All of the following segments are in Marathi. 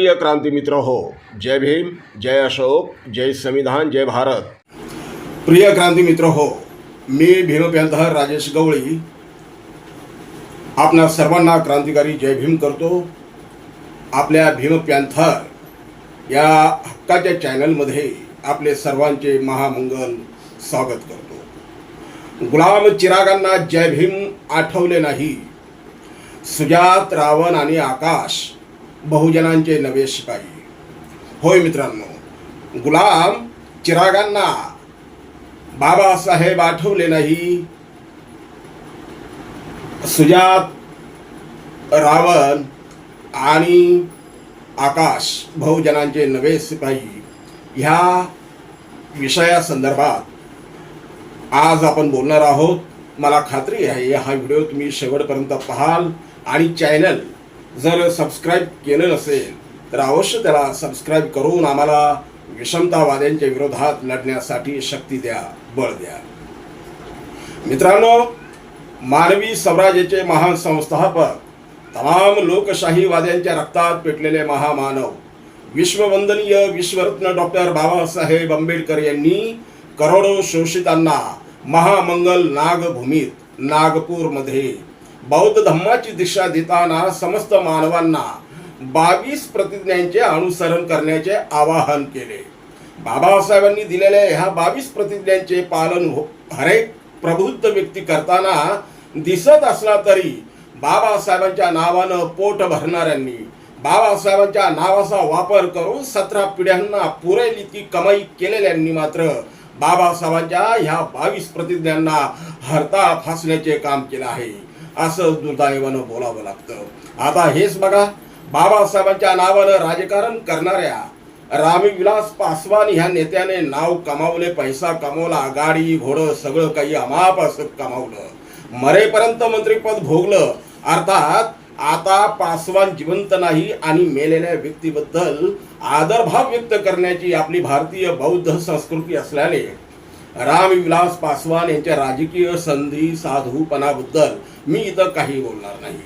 प्रिय क्रांती मित्र हो जय भीम जय अशोक जय संविधान जय भारत. प्रिय क्रांती मित्र हो मी भीमप्यांथर राजेश गवळी. आपणा सर्वांना क्रांतिकारी जय भीम करतो. आपल्या भीमप्यांथर या हक्काच्या चॅनलमध्ये आपले सर्वांचे महामंगल स्वागत करतो. गुलाम चिरागांना जय भीम आठवले नाही. सुजात रावण आणि आकाश बहुजनांचे नवे शिपाई. होय मित्रांनो गुलाम चिरागांना बाबासाहेब आठवले नाही. सुजात रावण आणि आकाश बहुजनांचे नवे शिपाई. ह्या विषयासंदर्भात आज आपण बोलणार आहोत. मला खात्री आहे हा व्हिडिओ तुम्ही शेवटपर्यंत पाहाल आणि चॅनल जर सबस्क्राईब केलं नसेल तर अवश्य त्याला सबस्क्राईब करून आम्हाला विषमतावाद्यांच्या विरोधात लढण्यासाठी शक्ती द्या बळ द्या. मित्रांनो मानवी स्वराज्याचे महान संस्थापक तमाम लोकशाहीवाद्यांच्या रक्तात पेटलेले महामानव विश्ववंदनीय विश्वरत्न डॉक्टर बाबासाहेब आंबेडकर यांनी करोडो शोषितांना महामंगल नागभूमीत नागपूरमध्ये बौद्ध धम्माची दिशा देताना समस्त मानवांना बावीस प्रतिज्ञांचे अनुसरण करण्याचे आवाहन केले. बाबासाहेबांनी दिलेल्या ह्या बावीस प्रतिज्ञांचे पालन हो हरेक प्रबुद्ध व्यक्ती करताना दिसत असला तरी बाबासाहेबांच्या नावानं पोट भरणाऱ्यांनी बाबासाहेबांच्या नावाचा वापर करून सतरा पिढ्यांना पुरेल इतकी कमाई केलेल्यांनी मात्र बाबासाहेबांच्या ह्या बावीस प्रतिज्ञांना हरता फासण्याचे काम केलं आहे. असं दुर्दैवानं बोलावं लागतं. आता हेच बघा बाबासाहेबांच्या नावानं राजकारण करणाऱ्या रामविलास पासवान ह्या नेत्याने नाव कमावले पैसा कमावला गाडी घोडं सगळं काही अमाप असं कमावलं. मरेपर्यंत मंत्रीपद भोगलं. अर्थात आता पासवान जिवंत नाही आणि मेलेल्या व्यक्तीबद्दल आदरभाव व्यक्त करण्याची आपली भारतीय बौद्ध संस्कृती असल्याने रामविलास पासवान यांच्या राजकीय संधी साधूपणाबद्दल मी इथं काही बोलणार नाही.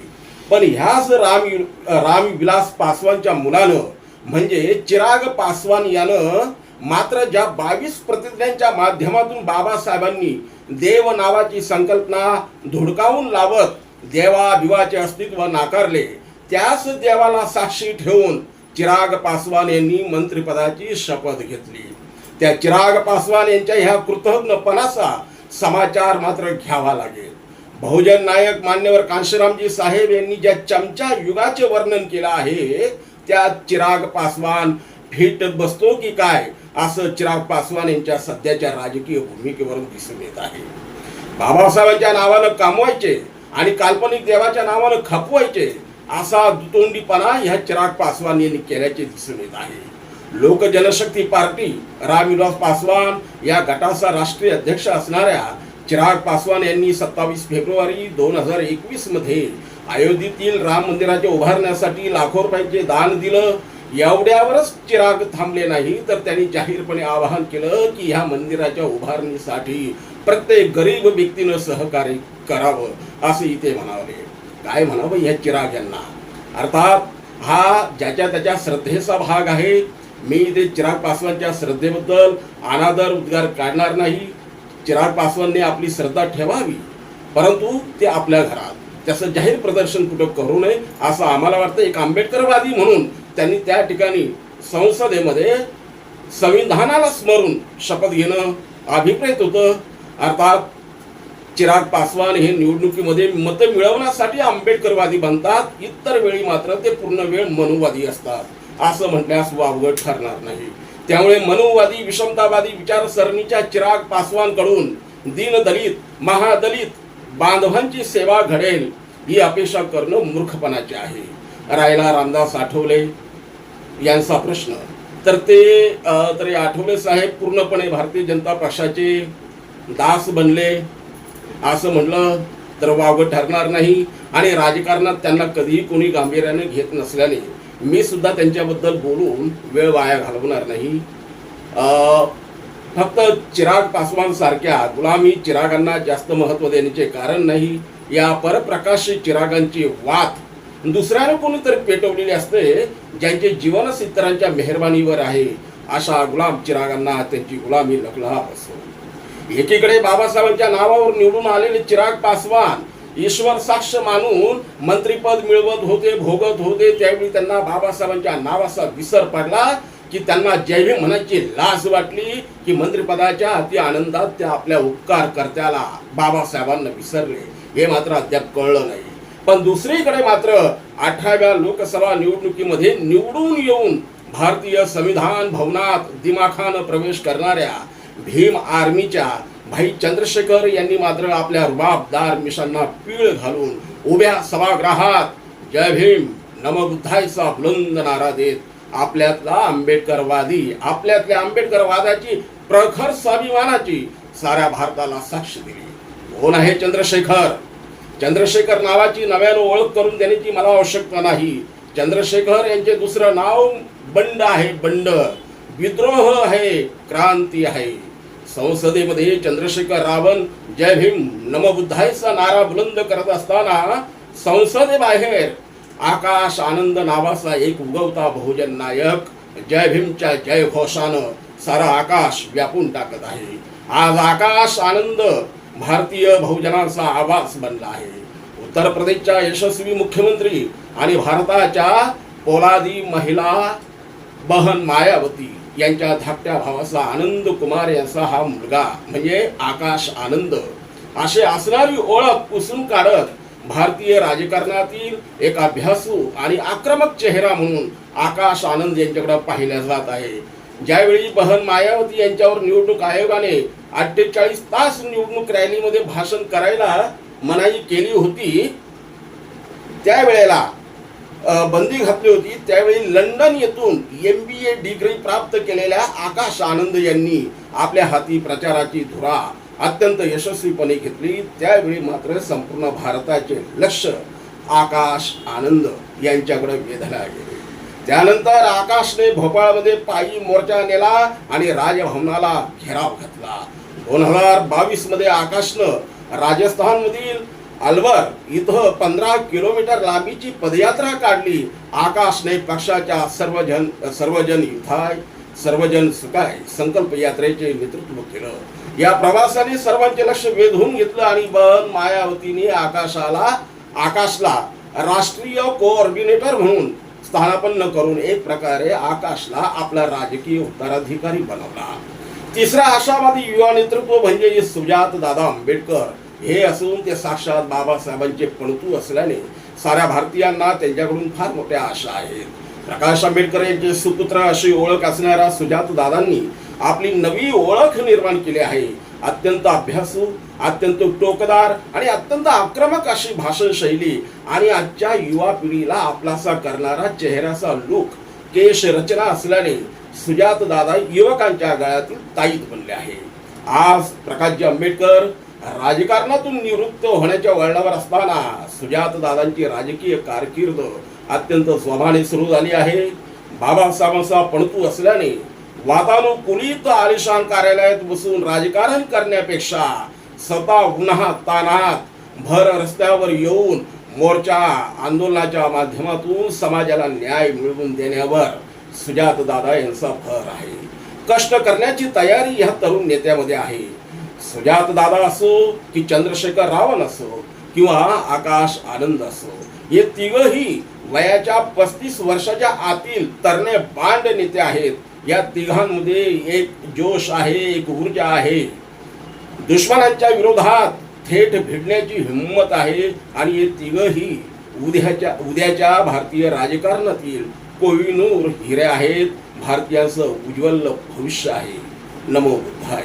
पण ह्याच राम रामविलास पासवानच्या मुलानं म्हणजे चिराग पासवान यानं मात्र ज्या बावीस प्रतिज्ञांच्या माध्यमातून बाबासाहेबांनी देव नावाची संकल्पना धुडकावून लावत देवाभिवाचे अस्तित्व नाकारले त्याच देवाला साक्षी ठेवून चिराग पासवान यांनी मंत्रिपदाची शपथ घेतली. त्या चिराग पासवान यांच्या ह्या कृतज्ञपणाचा समाचार मात्र घ्यावा लागेल. बहुजन नायक मान्यवर कांशीरामजी साहेब यांनी ज्या चमचा युगाचे वर्णन केलं आहे त्या चिराग पासवान भेटत बसतो की काय असं चिराग पासवान यांच्या सध्याच्या राजकीय भूमिकेवरून दिसून येत आहे. बाबासाहेबांच्या नावानं कामवायचे आणि काल्पनिक देवाच्या नावानं खपवायचे असा दुतोंडीपणा ह्या चिराग पासवान यांनी केल्याचे दिसून येत आहे. लोक जनशक्ती पार्टी रामविलास पासवान या गटाचा राष्ट्रीय अध्यक्ष असणाऱ्या चिराग पासवान यांनी सत्तावीस फेब्रुवारी दोन हजार एकवीसमध्ये अयोध्येतील राम मंदिराच्या उभारण्यासाठी लाखो रुपयांचे दान दिलं. एवढ्यावरच चिराग थांबले नाही तर त्यांनी जाहीरपणे आवाहन केलं की ह्या मंदिराच्या उभारणीसाठी प्रत्येक गरीब व्यक्तीनं सहकार्य करावं असं इथे म्हणावले काय म्हणावं या चिराग यांना? अर्थात हा ज्याच्या त्याच्या श्रद्धेचा भाग आहे मी इथे चिराग पासवानच्या श्रद्धेबद्दल अनादर उद्गार काढणार नाही. चिराग पासवानने आपली श्रद्धा ठेवावी. परंतु ते आपल्या घरात. त्याचं जाहीर प्रदर्शन कुठं करू नये असं आम्हाला वाटतं. एक आंबेडकरवादी म्हणून त्यांनी त्या ठिकाणी संसदेमध्ये संविधानाला स्मरून शपथ घेणं अभिप्रेत होतं. अर्थात चिराग पासवान हे निवडणुकीमध्ये मतं मिळवण्यासाठी आंबेडकरवादी बनतात. इतर वेळी मात्र ते पूर्ण वेळ मनुवादी असतात. असं म्हणण्यास वावगं ठरणार नाही. त्यामुळे मनुवादी विषमतावादी विचारसरणीच्या चिराग पासवानकडून दीनदलित महादलित बांधवांची सेवा घडेल ही अपेक्षा करणं मूर्खपणाचे आहे. रायला रामदास आठवले यांचा प्रश्न. तर ते तरी आठवले साहेब पूर्णपणे भारतीय जनता पक्षाचे दास बनले. असं म्हटलं तर वावगं ठरणार नाही. आणि राजकारणात त्यांना कधीही कोणी गांभीर्याने घेत नसल्याने मी सुद्धा त्यांच्याबद्दल बोलून वेळ वाया घालवणार नाही. फक्त चिराग पासवान सारख्या गुलामी चिरागांना जास्त महत्त्व देण्याचे कारण नाही या परप्रकाश चिरागांची वात दुसऱ्याने कोणीतरी पेटवलेली असते ज्यांचे जीवनच इतरांच्या मेहरबानीवर आहे अशा गुलाम चिरागांना त्यांची गुलामी लखलहाप असो एकीकडे बाबासाहेबांच्या नावावर निवडून आलेले चिराग पासवान ईश्वर साक्ष मानून मंत्रीपद मिळवत होते भोगत होते त्यावेळी त्यांना बाबासाहेबांच्या नावाचा विसर पडला की त्यांना जैवी म्हणायची लाज वाटली की मंत्रिपदाच्या अति आनंदात त्या आपल्या उपकार करत्याला बाबासाहेबांना विसरले. हे मात्र अद्याप कळलं नाही. पण दुसरीकडे मात्र अठराव्या लोकसभा निवडणुकीमध्ये निवडून येऊन भारतीय संविधान भवनात दिमाखानं प्रवेश करणाऱ्या भीम आर्मीच्या भाई चंद्रशेखर यांनी मात्र आपल्या रुबाबदार मिशांना पीळ घालून उभ्या सभागृहात जय भीम नमबुद्धायचा बुलंद नारा देत आपल्यातला आंबेडकरवादी आपल्यातल्या आंबेडकरवादाची प्रखर स्वाभिमानाची साऱ्या भारताला साक्ष दिली. कोण आहे चंद्रशेखर? चंद्रशेखर नावाची नव्यानं ओळख करून देण्याची मला आवश्यकता नाही. चंद्रशेखर यांचे दुसरं नाव बंड आहे बंड. विद्रोह आहे क्रांती आहे. संसदेमध्ये चंद्रशेखर रावण जय भीम नमबुद्धायचा नारा बुलंद करत असताना संसदेबाहेर आकाश आनंद नावाचा एक उगवता बहुजन नायक जय भीमच्या जय घोषानं सारा आकाश व्यापून टाकत आहे. आज आकाश आनंद भारतीय बहुजनाचा आवाज बनला आहे. उत्तर प्रदेशच्या यशस्वी मुख्यमंत्री आणि भारताच्या पोलादी महिला बहन मायावती यांच्या धाकट्या भावाचा आनंद कुमार यांचा हा मुलगा म्हणजे आकाश आनंद. असे असणारी ओळख पुसून काढत भारतीय राजकारणातील एक अभ्यासू आणि आक्रमक चेहरा म्हणून आकाश आनंद यांच्याकडे पाहिल्या जात आहे. ज्यावेळी बहन मायावती यांच्यावर निवडणूक आयोगाने अठ्ठेचाळीस तास निवडणूक रॅलीमध्ये भाषण करायला मनाई केली होती त्यावेळेला बंदी घातली होती. त्यावेळी लंडन येथून एम बी ए डिग्री प्राप्त केलेल्या आकाश आनंद यांनी आपल्या हाती प्रचाराची धुरा अत्यंत यशस्वीपणे घेतली. त्यावेळी मात्र संपूर्ण भारताचे लक्ष आकाश आनंद यांच्याकडे वेधला गेले. त्यानंतर आकाशने भोपाळमध्ये पायी मोर्चा नेला आणि राजभवनाला घेराव घातला. दोन हजार बावीसमध्ये आकाशनं राजस्थानमधील अलवर इथं पंधरा किलोमीटर लांबीची पदयात्रा काढली. आकाशने पक्षाच्या सर्वजन सर्वजन युद्धाय सर्वजन सुखाय संकल्प यात्रेचे नेतृत्व केलं. या प्रवासाने सर्वांचे लक्ष वेधून घेतलं आणि बन मायावतीने आकाशाला आकाशला राष्ट्रीय कोऑर्डिनेटर म्हणून स्थानापन्न करून एक प्रकारे आकाशला आपला राजकीय उत्तराधिकारी बनवला. तिसरा आशावादी युवा नेतृत्व म्हणजे सुजात दादा आंबेडकर. हे असून ते साक्षात बाबासाहेबांचे पणतू असल्याने साऱ्या भारतीयांना त्यांच्याकडून फार मोठ्या आशा आहेत. प्रकाश आंबेडकर यांचे सुपुत्र अशी ओळख असणाऱ्या सुजात दादांनी आपली नवी ओळख निर्माण केली आहे. अत्यंत अभ्यासू अत्यंत टोकदार आणि अत्यंत आक्रमक अशी भाषण शैली आणि आजच्या युवा पिढीला आपलासा करणारा चेहऱ्याचा लुक केश रचना असल्याने सुजात दादा युवकांच्या गळ्यातील ताईत बनले आहे. आज प्रकाशजी आंबेडकर राजकारणातून निवृत्त होण्याच्या वळणावर असताना सुजात दादांची राजकीय कारकीर्द अत्यंत स्वभाने सुरू झाली आहे. बाबासाहेबांचा पणतू असल्याने वातानुकूलित आलिशान कार्यालयात बसून राजकारण करण्यापेक्षा स्वतः उन्हात तानात भर रस्त्यावर येऊन मोर्चा आंदोलनाच्या माध्यमातून समाजाला न्याय मिळवून देण्यावर सुजात दादा यांचा भर आहे. कष्ट करण्याची तयारी ह्या तरुण नेत्यामध्ये आहे. सुजात दादा असो की चंद्रशेखर रावण असो किंवा आकाश आनंद असो हे तिघही वयाच्या पस्तीस वर्षाच्या आतील तरणे बांड नेते आहेत. या तिघांमध्ये एक जोश आहे एक ऊर्जा आहे. दुश्मनांच्या विरोधात थेट भिडण्याची हिंमत आहे आणि हे तिघही उद्याच्या उद्याच्या भारतीय राजकारणातील कोहिनूर हिरे आहेत. भारतीयांचं उज्ज्वल भविष्य आहे. नमो बुद्धाय.